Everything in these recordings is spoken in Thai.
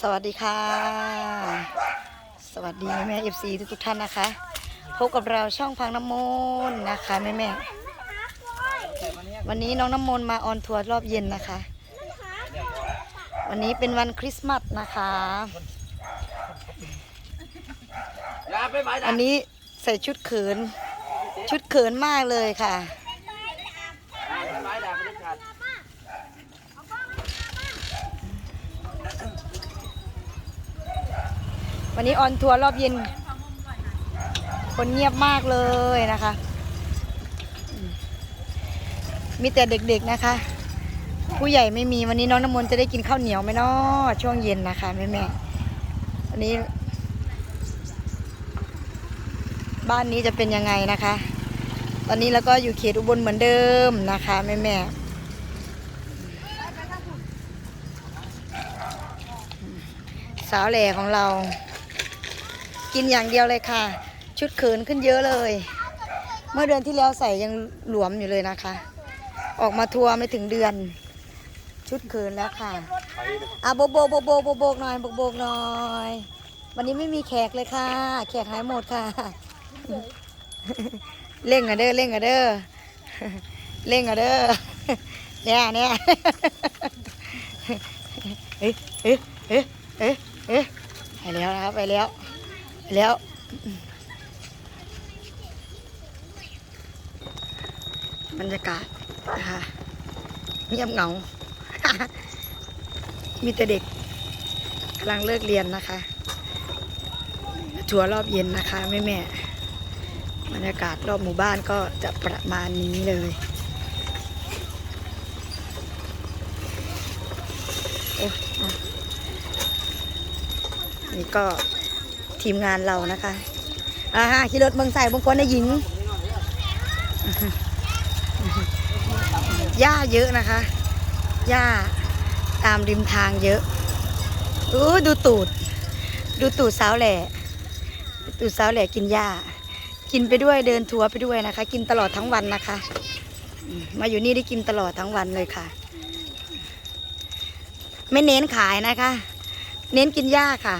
สวัสดีค่ะ สวัสดีแม่เอฟซีทุกๆท่านนะคะ พบกับเราช่องพังน้ำมนต์นะคะแม่แม่ๆวันนี้น้องน้ำมนต์มาออนทัวร์รอบเย็นนะคะ วันนี้เป็นวันคริสต์มาสนะคะอย่าไปไปอันนี้ใส่ชุดเขิน ชุดเขินมากเลยค่ะ ไม้ด่าไม่ได้ขาด วันนี้ออนทัวร์รอบเย็น คนเงียบมากเลยนะคะ มีแต่เด็กๆนะคะ ผู้ใหญ่ไม่มีวันนี้น้องน้ำมนต์จะได้กินข้าวเหนียวไหมนาะช่วงเย็นนะคะแม่แม่วันนี้ บ้านนี้จะเป็นยังไงนะคะ ตอนนี้เราก็อยู่เขตอุบลเหมือนเดิมนะคะแม่แม่สาวแหล่ของเรา กินอย่างเดียวเลยค่ะ ชุดเขินขึ้นเยอะเลย เมื่อเดือนที่แล้วใส่ยังหลวมอยู่เลยนะคะ ออกมาทัวร์ไม่ถึงเดือน ชุดเขินแล้วค่ะอะโบโบโบโบโบโบกหน่อยโบโบกหน่อย วันนี้ไม่มีแขกเลยค่ะ แขกหายหมดค่ะ เร่งอะเด้อเร่งอะเด้อเร่งอะเด้อเนี่ยเนี่ยเอ๊ะเอ๊ะเอ๊ะเอ๊ะเอ๊ะไปแล้วนะครับไปแล้ว แล้ว บรรยากาศนะคะเงียบเหงา มีแต่เด็กกำลังเลิกเรียนนะคะทัวร์รอบเย็นนะคะแม่แม่บรรยากาศรอบหมู่บ้านก็จะประมาณนี้เลย โอ้นี่ก็ ทีมงานเรานะคะอ่าฮะขี่รถเมืองใส่บางคนนหญิงหญ้าเยอะนะคะหญ้าตามริมทางเยอะอู้ดูตูด ดูตูดสาวแหล่ตูดสาวแหล่กินหญ้า กินไปด้วยเดินทัวร์ไปด้วยนะคะ กินตลอดทั้งวันนะคะ มาอยู่นี่ได้กินตลอดทั้งวันเลยค่ะ ไม่เน้นขายนะคะ เน้นกินหญ้าค่ะ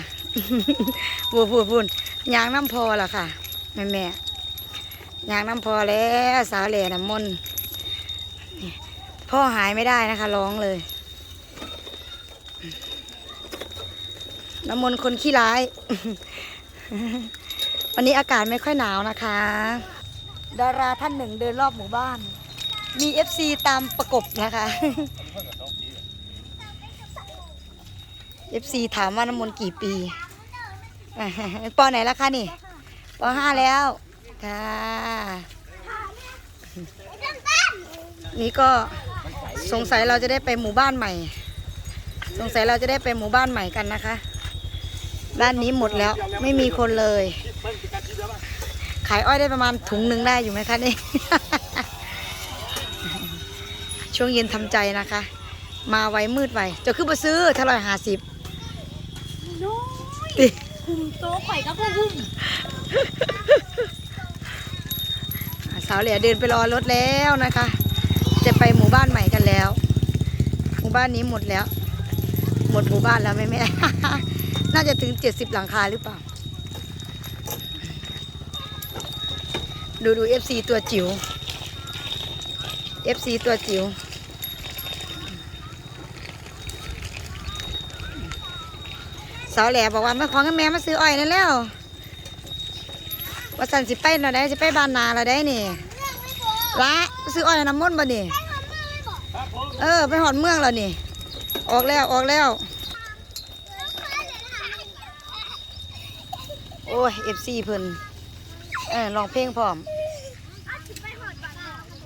พูดพูดพูดยางน้ำพอละค่ะ แม่แม่ยางน้ำพอแล้วสาวแหล่น้ำมนพ่อหายไม่ได้นะคะร้องเลย น้ำมนคนขี้ร้าย วันนี้อากาศไม่ค่อยหนาวนะคะ ดาราท่านหนึ่งเดินรอบหมู่บ้าน มี FC ตามประกบนะคะ FC ถามว่าน้ำมนกี่ปี ปอไหนแล้วคะนี่ปอห้าแล้วค่ะนี่ก็สงสัยเราจะได้ไปหมู่บ้านใหม่ สงสัยเราจะได้ไปหมู่บ้านใหม่กันนะคะบ้านนี้หมดแล้วไม่มีคนเลย ขายอ้อยได้ประมาณถุงหนึ่งได้อยู่ไหมคะนี่ ช่วงเย็นทำใจนะคะ มาไวมืดไวจะขึ้นมาซื้อถ้าร้อยหาสิบน้อยติ คุมโต๊ะข่อยก็พวกหุ่มสาวเหลียเดินไปรอรถแล้วนะคะ จะไปหมู่บ้านใหม่กันแล้ว หมู่บ้านนี้หมดแล้ว หมดหมู่บ้านแล้วแม่แม่น่าจะถึงเจ็ดสิบหลังคาหรือเปล่า ดูดูเอฟซีตัวจิ๋วเอฟซีตัวจิ๋ว สาวแหล่บอกว่าแม่ของกับแม่มาซื้ออ้อยนั่นแล้วว่าสันสิไปเราได้สิไปบ้านนาเราได้นี่ละซื้ออ้อยน้ำมันต์บ่นี่เออไปหอดเมืองแล้วนี่ ออกแล้วออกแล้ว โอ้ยเอฟซีเพิ่นเออลองเพลงพร้อม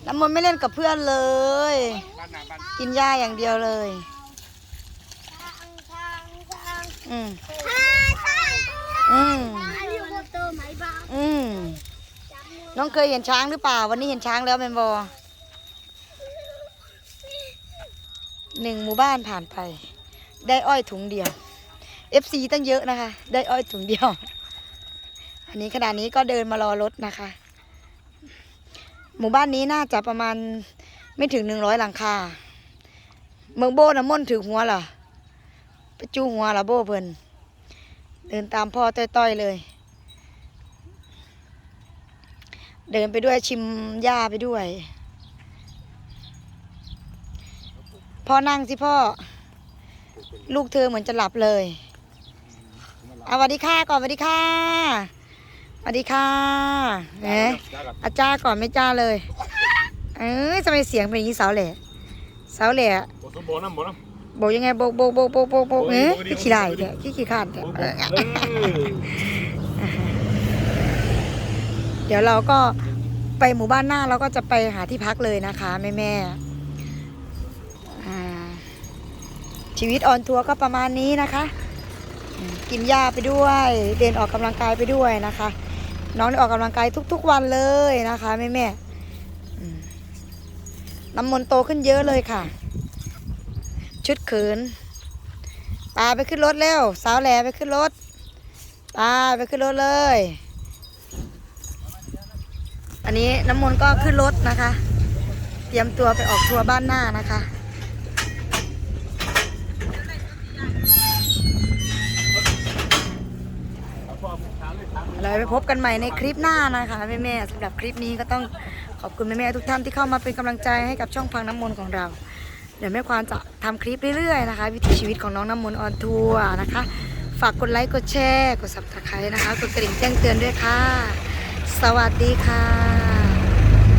น้ำมนต์ไม่เล่นกับเพื่อนเลย กินหญ้าอย่างเดียวเลย อืมอืมอืมน้องเคยเห็นช้างหรือเปล่า วันนี้เห็นช้างแล้วแมนบอหนึ่งหมู่บ้านผ่านไป ได้อ้อยถุงเดียว FC ตั้งเยอะนะคะ ได้อ้อยถุงเดียว อันนี้ขณะนี้ก็เดินมารอรถนะคะ หมู่บ้านนี้น่าจะประมาณไม่ถึงหนึ่งร้อยหลังคา เมืองโบน้ำมนถือหัวเหรอ จูหัวละโบเพิ่นเดินตามพ่อต้อยๆเลย เดินไปด้วยชิมหญ้าไปด้วย พ่อนั่งสิพ่อ ลูกเธอเหมือนจะหลับเลยเอาสวัสดีค่ะก่อนสวัสดีค่ะสวัสดีค่ะแหมอาจ้าก่อนไม่จ้าเลย เอ้ยทำไมเสียงเป็นอย่างนี้สาวแหล่สาวแหล่บ่สมบูรณ์นะ บ่นะบอกยังไงบอกบอกบอกบอกบอกบอกเอ๊ะขี้ได้แท้ขี้ขี้ขาดแท้บ่เอบ่อเออเดี๋ยวเราก็ไปหมู่บ้านหน้าเราก็จะไปหาที่พักเลยนะคะ แม่แม่ๆอ่าชีวิตออนทัวร์ก็ประมาณนี้นะคะอืมกินหญ้าไปด้วย เดินออกกำลังกายไปด้วยนะคะ น้องได้ออกกำลังกายทุก ๆ วันเลยนะคะแม่แม่ๆอืมน้ำมนต์โตขึ้นเยอะเลยค่ะ ชุดเขินปาไปขึ้นรถเร็ว สาวแหล่ไปขึ้นรถปาไปขึ้นรถเลย อันนี้น้ำมนต์ก็ขึ้นรถนะคะ เตรียมตัวไปออกทัวร์บ้านหน้านะคะเราไปพบกันใหม่ในคลิปหน้านะคะแม่แม่ๆสำหรับคลิปนี้ก็ต้องขอบคุณแม่แม่ๆทุกท่านที่เข้ามาเป็นกำลังใจให้กับช่องพังน้ำมนต์ของเรา เดี๋ยวแม่ควานจะทำคลิปเรื่อยๆนะคะ วิถีชีวิตของน้องน้ำมนต์ออนทัวร์นะคะ ฝากกดไลค์กดแชร์ กดซับสไครต์นะคะ กดกระดิ่งแจ้งเตือนด้วยค่ะ สวัสดีค่ะ